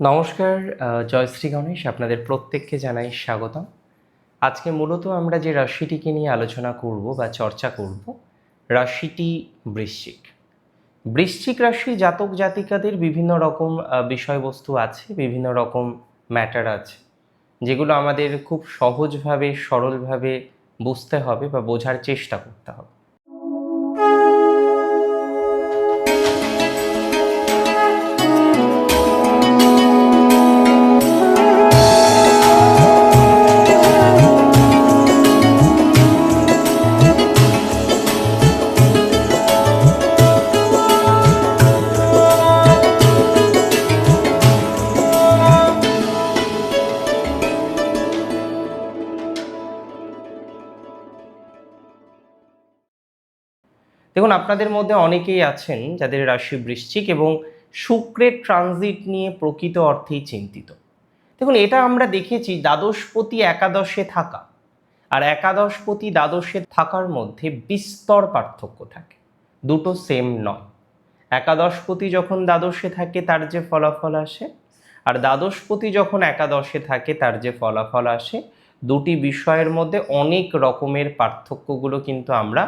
নমস্কার জয়শ্রী গণেশ, আপনাদের প্রত্যেককে জানাই স্বাগতম। আজকে মূলত আমরা যে রাশিটিকে নিয়ে আলোচনা করব বা চর্চা করব, রাশিটি বৃশ্চিক। বৃশ্চিক রাশি জাতক জাতিকাদের বিভিন্ন রকম বিষয়বস্তু আছে, বিভিন্ন রকম ম্যাটার আছে, যেগুলো আমাদের খুব সহজভাবে, সরলভাবে বুঝতে হবে বা বোঝার চেষ্টা করতে হবে। দেখুন, আপনাদের মধ্যে অনেকেই আছেন যাদের রাশি বৃশ্চিক এবং শুক্রের ট্রানজিট নিয়ে প্রকৃত অর্থেই চিন্তিত। দেখুন, এটা আমরা দেখেছি দ্বাদশপতি একাদশে থাকা আর একাদশপতি দ্বাদশে থাকার মধ্যে বিস্তর পার্থক্য থাকে। দুটো সেম নয়। একাদশপতি যখন দ্বাদশে থাকে, তার যে ফলাফল আসে আর দ্বাদশপতি যখন একাদশে থাকে, তার যে ফলাফল আসে, দুটি বিষয়ের মধ্যে অনেক রকমের পার্থক্যগুলো কিন্তু আমরা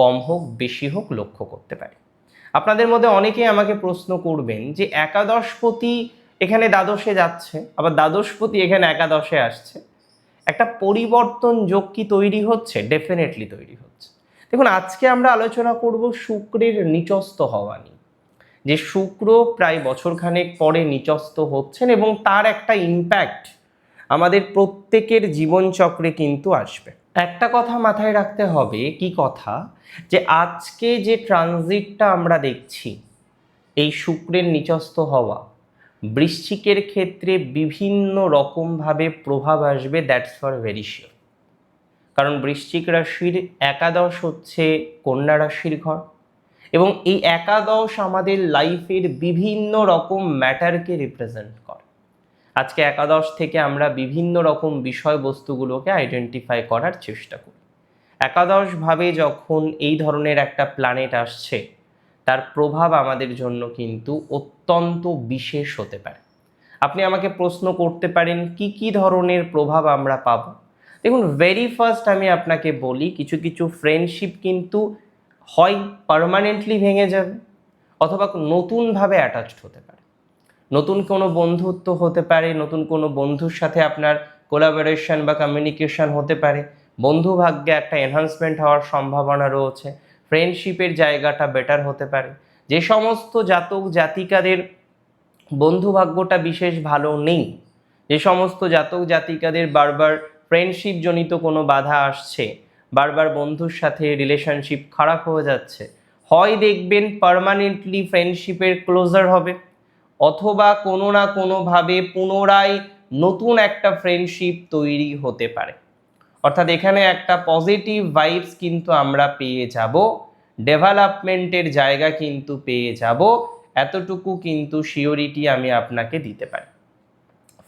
কম হোক, বেশি হোক, লক্ষ্য করতে পারি। আপনাদের মধ্যে অনেকেই আমাকে প্রশ্ন করবেন যে একাদশপতি এখানে দ্বাদশে যাচ্ছে, আবার দ্বাদশপতি এখানে একাদশে আসছে। একটা পরিবর্তন যোগ কি তৈরি হচ্ছে? ডেফিনেটলি তৈরি হচ্ছে। দেখুন, আজকে আমরা আলোচনা করব শুক্রের নিচস্থ হওয়া নিয়ে। যে শুক্র প্রায় বছরখানেক পরে নিচস্থ হচ্ছেন এবং তার একটা ইম্প্যাক্ট আমাদের প্রত্যেকের জীবনচক্রে কিন্তু আসবে। একটা কথা মাথায় রাখতে হবে, কি কথা? যে আজকে যে ট্রানজিটটা আমরা দেখছি, এই শুক্রের নিচস্থ হওয়া, বৃশ্চিকের ক্ষেত্রে বিভিন্ন রকমভাবে প্রভাব আসবে দ্যাটস ফর ভেরি শিওর কারণ বৃশ্চিক রাশির একাদশ হচ্ছে কন্যা রাশির ঘর, এবং এই একাদশ আমাদের লাইফের বিভিন্ন রকম ম্যাটারকে রিপ্রেজেন্ট করে। আজকে একাদশ থেকে আমরা বিভিন্ন রকম বিষয়বস্তুগুলোকে আইডেন্টিফাই করার চেষ্টা করি। একাদশভাবে যখন এই ধরনের একটা প্ল্যানেট আসছে, তার প্রভাব আমাদের জন্য কিন্তু অত্যন্ত বিশেষ হতে পারে। আপনি আমাকে প্রশ্ন করতে পারেন, কি কি ধরনের প্রভাব আমরা পাব? দেখুন ভেরি ফার্স্ট আমি আপনাকে বলি, কিছু কিছু ফ্রেন্ডশিপ কিন্তু হয় পার্মানেন্টলি ভেঙে যাবে, অথবা নতুনভাবে অ্যাটাচড হতে পারে। নতুন কোনো বন্ধুত্ব হতে পারে, নতুন কোনো বন্ধুর সাথে আপনার কোলাবোরেশন বা কমিউনিকেশন হতে পারে। বন্ধু ভাগ্যে একটা এনহান্সমেন্ট হওয়ার সম্ভাবনা রয়েছে। ফ্রেন্ডশিপের জায়গাটা বেটার হতে পারে। যে সমস্ত জাতক জাতিকাদের বন্ধু ভাগ্যটা বিশেষ ভালো নেই, যে সমস্ত জাতক জাতিকাদের বারবার ফ্রেন্ডশিপ জনিত কোনো বাধা আসছে, বারবার বন্ধুর সাথে রিলেশনশিপ খারাপ হয়ে যাচ্ছে, হয় দেখবেন পার্মানেন্টলি ফ্রেন্ডশিপের ক্লোজার হবে। অথবা কোনো না কোনোভাবে পুনরায় নতুন একটা ফ্রেন্ডশিপ তৈরি হতে পারে। অর্থাৎ এখানে একটা পজিটিভ ভাইবস কিন্তু আমরা পেয়ে যাব ডেভেলপমেন্টের জায়গা কিন্তু পেয়ে যাব, এতটুকু কিন্তু শিওরিটি আমি আপনাকে দিতে পারি।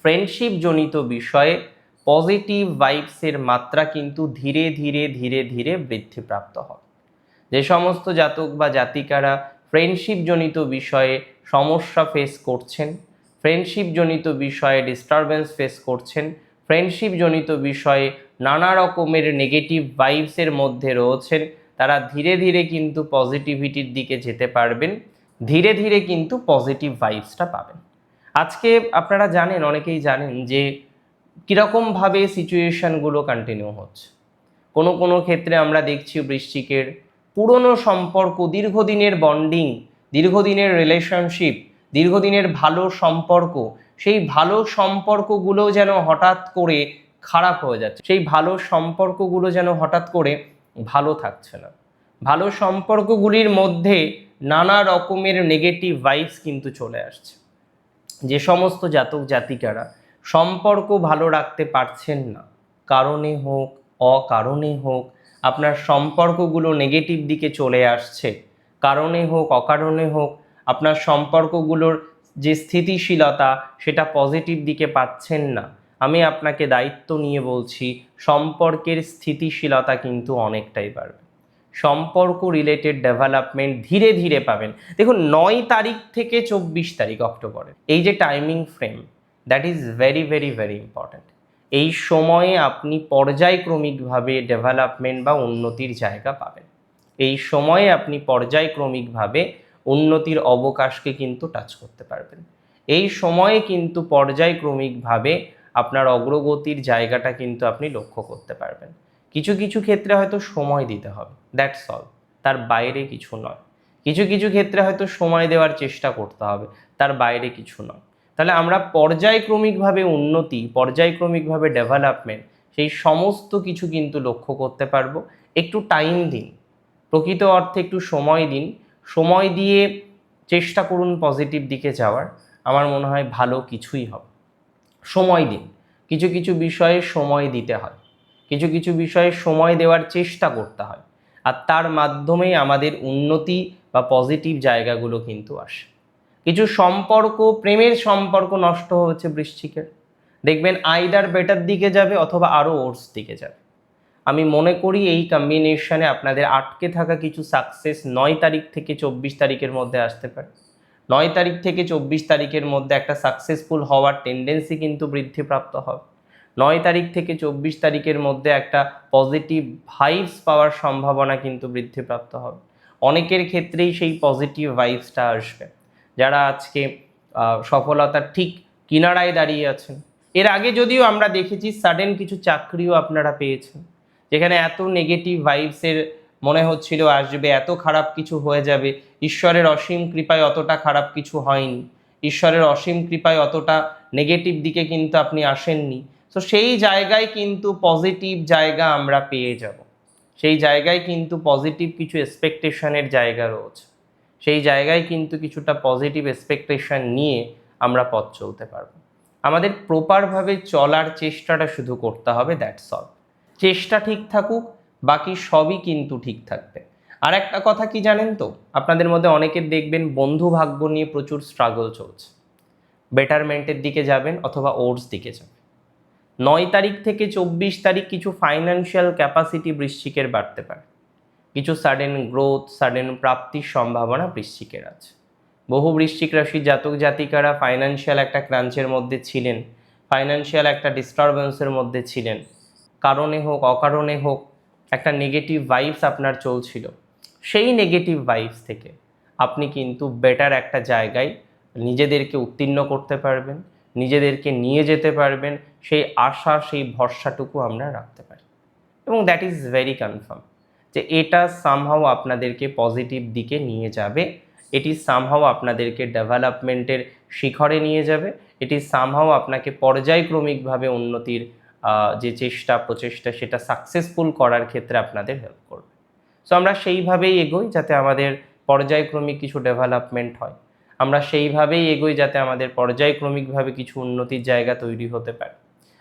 ফ্রেন্ডশিপ জনিত বিষয়ে পজিটিভ ভাইবসের মাত্রা কিন্তু ধীরে ধীরে ধীরে ধীরে বৃদ্ধিপ্রাপ্ত হবে। যে সমস্ত জাতক বা জাতিকারা ফ্রেন্ডশিপ জনিত বিষয়ে সমস্যা ফেস করছেন ফ্রেন্ডশিপ জনিত বিষয়ে ডিস্টারবেন্স ফেস করছেন ফ্রেন্ডশিপ জনিত বিষয়ে নানা রকমের নেগেটিভ ভাইবসের মধ্যে রয়েছেন, তারা ধীরে ধীরে কিন্তু পজিটিভিটির দিকে যেতে পারবেন, ধীরে ধীরে কিন্তু পজিটিভ ভাইবসটা পাবেন। আজকে আপনারা জানেন, অনেকেই জানেন যে কীরকমভাবে সিচুয়েশনগুলো কন্টিনিউ হচ্ছে। কোনো কোনো ক্ষেত্রে আমরা দেখছি বৃশ্চিকের পুরনো সম্পর্ক, দীর্ঘদিনের বন্ডিং দীর্ঘদিনের রিলেশনশিপ দীর্ঘদিনের ভালো সম্পর্ক, সেই ভালো সম্পর্কগুলো যেন হঠাৎ করে খারাপ হয়ে যাচ্ছে, সেই ভালো সম্পর্কগুলো যেন হঠাৎ করে ভালো থাকছে না। ভালো সম্পর্কগুলির মধ্যে নানা রকমের নেগেটিভ ভাইবস কিন্তু চলে আসছে। যে সমস্ত জাতক জাতিকারা সম্পর্ক ভালো রাখতে পারছেন না, কারণে হোক, অকারণে হোক, আপনার সম্পর্কগুলো নেগেটিভ দিকে চলে আসছে কারণে হোক, অকারণে হোক, আপনার সম্পর্কগুলোর যে স্থিতিশীলতা, সেটা পজিটিভ দিকে পাচ্ছেন না। আমি আপনাকে দায়িত্ব নিয়ে বলছি, সম্পর্কের স্থিতিশীলতা কিন্তু অনেকটাই বাড়বে। সম্পর্ক রিলেটেড ডেভেলপমেন্ট ধীরে ধীরে পাবেন। দেখুন, নয় তারিখ থেকে চব্বিশ তারিখ অক্টোবরের এই যে timing frame that is very very very important এই সময়ে আপনি পর্যায়ক্রমিকভাবে ডেভেলপমেন্ট বা উন্নতির জায়গা পাবেন। এই সময়ে আপনি পর্যায়ক্রমিকভাবে উন্নতির অবকাশকে কিন্তু টাচ করতে পারবেন। এই সময়ে কিন্তু পর্যায়ক্রমিকভাবে আপনার অগ্রগতির জায়গাটা কিন্তু আপনি লক্ষ্য করতে পারবেন। কিছু কিছু ক্ষেত্রে হয়তো সময় দিতে হবে দ্যাটস অল তার বাইরে কিছু নয়। কিছু কিছু ক্ষেত্রে হয়তো সময় দেওয়ার চেষ্টা করতে হবে, তার বাইরে কিছু নয়। তাহলে আমরা পর্যায়ক্রমিকভাবে উন্নতি, পর্যায়ক্রমিকভাবে ডেভেলপমেন্ট সেই সমস্ত কিছু কিন্তু লক্ষ্য করতে পারব। একটু টাইম দিন। প্রকৃত অর্থে একটু সময় দিন। সময় দিয়ে চেষ্টা করুন পজিটিভ দিকে যাওয়ার। আমার মনে হয় ভালো কিছুই হবে। সময় দিন। কিছু কিছু বিষয়ে সময় দিতে হয়। কিছু কিছু বিষয়ে সময় দেওয়ার চেষ্টা করতে হয়। আর তার মাধ্যমেই আমাদের উন্নতি বা পজিটিভ জায়গাগুলো কিন্তু আসে। কিছু সম্পর্ক, প্রেমের সম্পর্ক নষ্ট হচ্ছে বৃশ্চিকের। দেখবেন আইদার বেটার দিকে যাবে অথবা আরও ওর্স দিকে যাবে। আমি মনে করি এই কম্বিনেশনে আপনাদের আটকে থাকা কিছু সাকসেস নয় তারিখ থেকে চব্বিশ তারিখের মধ্যে আসতে পারে। নয় তারিখ থেকে চব্বিশ তারিখের মধ্যে একটা সাকসেসফুল হওয়ার টেন্ডেন্সি কিন্তু বৃদ্ধিপ্রাপ্ত হবে। নয় তারিখ থেকে চব্বিশ তারিখের মধ্যে একটা পজিটিভ ভাইবস পাওয়ার সম্ভাবনা কিন্তু বৃদ্ধিপ্রাপ্ত হবে। অনেকের ক্ষেত্রেই সেই পজিটিভ ভাইবসটা আসবে। যারা আজকে সফলতার ঠিক কিনারায় দাঁড়িয়ে আছেন, এর আগে যদিও আমরা দেখেছি সাডেন কিছু চাকরিও আপনারা পেয়েছেন। যেখানে এত নেগেটিভ ভাইবসের মনে হচ্ছিল, আসবে, এত খারাপ কিছু হয়ে যাবে। ঈশ্বরের অসীম কৃপায় অতটা খারাপ কিছু হয়নি। ঈশ্বরের অসীম কৃপায় অতটা নেগেটিভ দিকে কিন্তু আপনি আসেননি। তো সেই জায়গায় কিন্তু পজিটিভ জায়গা আমরা পেয়ে যাব। সেই জায়গায় কিন্তু পজিটিভ কিছু এক্সপেকটেশনের জায়গা রয়েছে। সেই জায়গায় কিন্তু কিছুটা পজিটিভ এক্সপেকটেশন নিয়ে আমরা পথ চলতে পারব। আমাদের প্রপারভাবে চলার চেষ্টাটা শুধু করতে হবে দ্যাটস অল চেষ্টা ঠিক থাকুক, বাকি সবই কিন্তু ঠিক থাকবে। আর একটা কথা কি জানেন তো? আপনাদের মধ্যে অনেকের দেখবেন বন্ধু ভাগ্য নিয়ে প্রচুর স্ট্রাগল চলছে। বেটারমেন্টের দিকে যাবেন অথবা ওর্স দিকে যাবেন। নয় তারিখ থেকে চব্বিশ তারিখ কিছু ফাইন্যান্সিয়াল ক্যাপাসিটি বৃশ্চিকের বাড়তে পারে। কিছু সাডেন গ্রোথ সাডেন প্রাপ্তির সম্ভাবনা বৃশ্চিকের আছে। বহু বৃশ্চিক রাশির জাতক জাতিকারা ফাইন্যান্সিয়াল একটা ক্রাঞ্চের মধ্যে ছিলেন ফাইন্যান্সিয়াল একটা ডিস্টারবেন্সের মধ্যে ছিলেন। কারণে হোক, অকারণে হোক, একটা নেগেটিভ ভাইবস আপনার চলছিল। সেই নেগেটিভ ভাইবস থেকে আপনি কিন্তু বেটার একটা জায়গায় নিজেদেরকে উত্তীর্ণ করতে পারবেন, নিজেদেরকে নিয়ে যেতে পারবেন, সেই আশা, সেই ভরসাটুকু আমরা রাখতে পারি। এবং দ্যাট ইজ ভেরি কনফার্ম যে এটা সামহাও আপনাদেরকে পজিটিভ দিকে নিয়ে যাবে এটি সামহাও আপনাদেরকে ডেভেলপমেন্টের শিখরে নিয়ে যাবে এটি সামহাও আপনাকে পর্যায়ক্রমিকভাবে উন্নতির যে চেষ্টা, প্রচেষ্টা, সেটা সাকসেসফুল করার ক্ষেত্রে আপনাদের হেল্প করবে। সো আমরা সেইভাবেই এগোই যাতে আমাদের পর্যায়ক্রমিক কিছু ডেভেলপমেন্ট হয়। আমরা সেইভাবেই এগোই যাতে আমাদের পর্যায়ক্রমিকভাবে কিছু উন্নতির জায়গা তৈরি হতে পারে।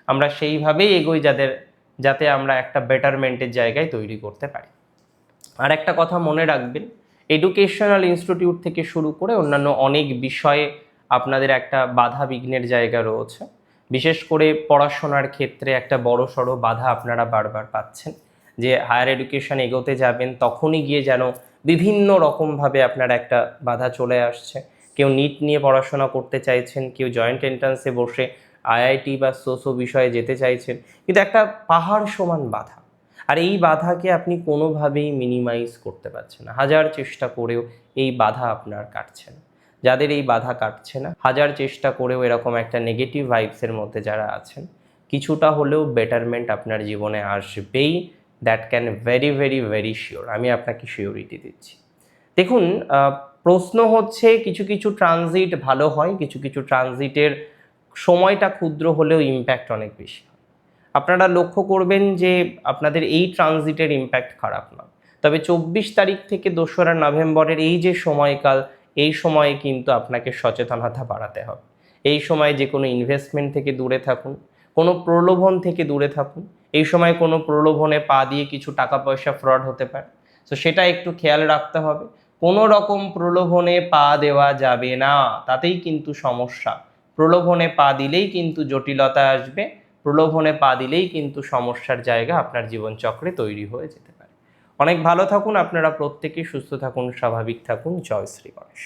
আমরা সেইভাবেই এগোই যাদের, যাতে আমরা একটা বেটারমেন্টের জায়গায় তৈরি করতে পারি। আর একটা কথা মনে রাখবেন এডুকেশনাল ইনস্টিটিউট থেকে শুরু করে অন্যান্য অনেক বিষয়ে আপনাদের একটা বাধা বিঘ্নের জায়গা রয়েছে। বিশেষ করে পড়াশোনার ক্ষেত্রে একটা বড় সড়ো বাধা আপনারা বারবার পাচ্ছেন, যে হায়ার এডুকেশন এগোতে যাবেন তখনই গিয়ে যেন বিভিন্ন রকমভাবে আপনার একটা বাধা চলে আসছে। কেউ নিট নিয়ে পড়াশোনা করতে চাইছেন, কেউ জয়েন্ট এন্ট্রান্সে বসে আইআইটি বা সোসো বিষয়ে যেতে চাইছেন, কিন্তু একটা পাহাড় সমান বাধা। আর এই বাধাকে আপনি কোনোভাবেই মিনিমাইজ করতে পারছেন না। হাজার চেষ্টা করেও এই বাধা আপনার কাটছে না। যাদের এই বাধা কাটছে না। হাজার চেষ্টা করেও এরকম একটা নেগেটিভ ভাইবসের মধ্যে যারা আছেন, কিছুটা হলেও বেটারমেন্ট আপনার জীবনে আসবেই। That can very very very sure আমি আপনাকে শিওরিটি দিচ্ছি। দেখুন প্রশ্ন হচ্ছে কিছু কিছু ট্রানজিট ভালো হয়, কিছু কিছু ট্রানজিটের সময়টা ক্ষুদ্র হলেও ইম্প্যাক্ট অনেক বেশি আপনারা লক্ষ্য করবেন যে আপনাদের এই ট্রানজিটের ইম্প্যাক্ট খারাপ না তবে চব্বিশ তারিখ থেকে দোসরা নভেম্বরের এই যে সময়কাল এই সময়ে কিন্তু আপনাকে সচেতনতা বাড়াতে হবে। এই সময় যে কোনো ইনভেস্টমেন্ট থেকে দূরে থাকুন, কোনো প্রলোভন থেকে দূরে থাকুন। এই সময় কোনো প্রলোভনে পা দিয়ে কিছু টাকা পয়সা ফ্রড হতে পারে। তো সেটা একটু খেয়াল রাখতে হবে। কোনো রকম প্রলোভনে পা দেওয়া যাবে না, তাতেই কিন্তু সমস্যা। প্রলোভনে পা দিলেই কিন্তু জটিলতা আসবে, প্রলোভনে পা দিলেই কিন্তু সমস্যার জায়গা আপনার জীবনচক্রে তৈরি হয়ে যেতে পারে। অনেক ভালো থাকুন আপনারা প্রত্যেকেই সুস্থ থাকুন স্বাভাবিক থাকুন। জয় শ্রী গণেশ।